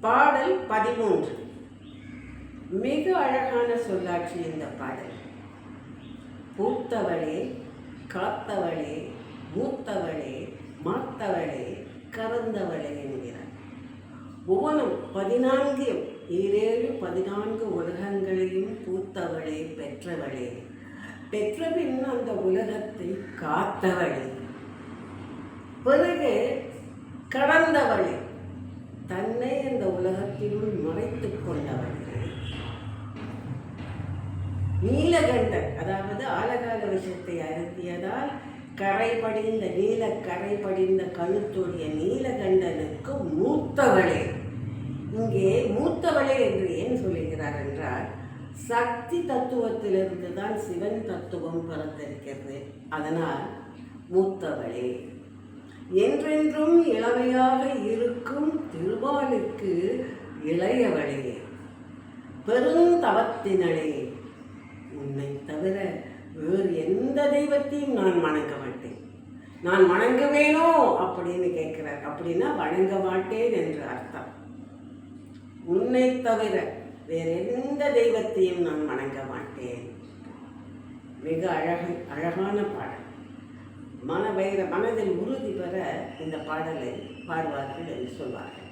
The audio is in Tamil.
பாடல் பதிமூன்று. மிக அழகான சொல்லாட்சி இந்த பாடல். பூத்தவளே காத்தவளே மூத்தவளே மாத்தவளே கறந்தவளே என்கிறார். புவனம் பதினான்கு ஈரேழு பதினான்கு உலகங்களையும் பூத்தவளே பெற்றவளே. பெற்ற பின் அந்த உலகத்தை காத்தவளே. பிறகு கடந்தவளே. தன்னை அந்த உலகத்தினுள் மறைத்து கொண்டவளே நீலகண்டன் அதாவது ஆலகால விஷயத்தை அருந்தியதால் கரை படிந்த நீல கரை படிந்த கழுத்துடைய நீலகண்டனுக்கு மூத்தவளே. இங்கே மூத்தவளே என்று ஏன் சொல்லுகிறார் என்றால் சக்தி தத்துவத்திலிருந்து தான் சிவன் தத்துவம் பிறந்திருக்கிறது. அதனால் மூத்தவளே. என்றென்றும் இளமையாக இருக்கும் திருவாளுக்கு இளையவளே பெருந்தவத்தினளே உன்னை தவிர வேறு எந்த தெய்வத்தையும் நான் வணங்க மாட்டேன். நான் வணங்குவேனோ அப்படின்னு கேட்கிறார். அப்படின்னா வணங்க மாட்டேன் என்று அர்த்தம். உன்னை தவிர வேறு எந்த தெய்வத்தையும் நான் வணங்க மாட்டேன். மிக அழக அழகான பாடல். மன வைர மனதில் உறுதி பெற இந்த பாடலை பாடுவார்கள் என்று சொல்வார்கள்.